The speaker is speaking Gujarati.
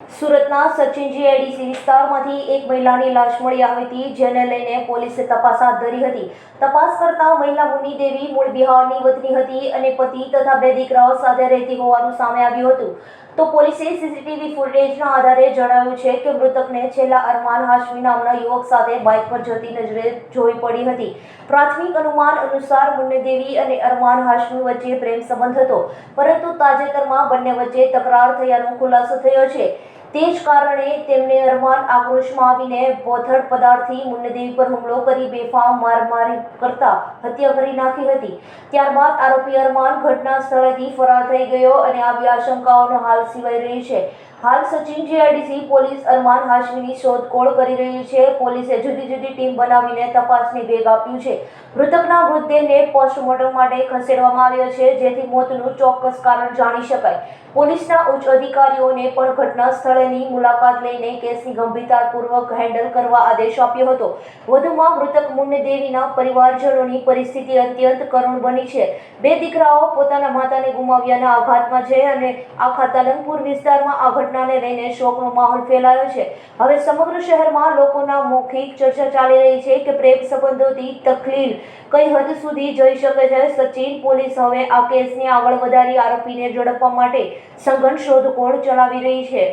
સુરતના સચિનજી એડીસી વિસ્તારમાંથી એક મહિલાની લાશ મળી આવી હતી, જેને લઈને પોલીસે તપાસ હાથ ધરી હતી. તપાસ કરતા મહિલા મુન્ની દેવી મૂળ બિહારની વતની હતી અને પતિ તથા બે દીકરાઓ સાથે રહેતી હોવાનું સામે આવ્યું હતું. તો પોલીસે સીસીટીવી ફૂટેજના આધારે જણાવ્યું છે કે મૃતકને છેલ્લા અરમાન હાશમી નામના યુવક સાથે બાઇક પર જતી નજરે જોઈ પડી હતી. પ્રાથમિક અનુમાન અનુસાર મુન્નેદેવી અને અરમાન હાશમી વચ્ચે પ્રેમ સંબંધ હતો, પરંતુ તાજેતરમાં બંને વચ્ચે તકરાર થયાનો ખુલાસો થયો છે. તે જ કારણે તેમને અરમાન આક્રોશમાં આવીને બોથડ પદાર્થથી મુન્નદેવી પર હુમલો કરી બેફામ મારમારી કરતા હત્યા કરી નાખી હતી. ત્યારબાદ આરોપી અરમાન ઘટના સ્થળેથી ફરાર થઈ ગયો અને આવી આશંકાઓનો હાલ સિવાય રહી છે. હાલ સચિન જીઆઈડીસી પોલીસ અરમાન હાશમીની શોધખોળ કરી રહી છે. પોલીસે જુદી જુદી ટીમ બનાવીને તપાસની વેગ આપ્યું છે. મૃતકના મૃતદેહને પોસ્ટમોર્ટમ માટે ખસેડવામાં આવ્યો છે, જેથી મોતનું ચોક્કસ કારણ જાણી શકાય. પોલીસના ઉચ્ચ અધિકારીઓને પણ ઘટના સ્થળેની મુલાકાત લઈને કેસની ગંભીરતાપૂર્વક હેન્ડલ કરવા આદેશ આપ્યો હતો. વધુમાં મૃતક મુન્નદેવીના પરિવારજનોની પરિસ્થિતિ અત્યંત કરુણ બની છે. બે દીકરાઓ પોતાના માતાને ગુમાવ્યાના આઘાતમાં છે અને આખા તલંગપુર વિસ્તારમાં આ ઘટનાને લઈને શોકનો માહોલ ફેલાયો છે. હવે સમગ્ર શહેરમાં લોકોના મૌખિક ચર્ચા ચાલી રહી છે કે પ્રેમ સંબંધોથી તકલીલ કઈ હદ સુધી જઈ શકે છે? સચિન પોલીસ હવે આ કેસને આગળ વધારી આરોપીને ઝડપવા માટે સઘન શોધખોળ ચલાવી રહી છે.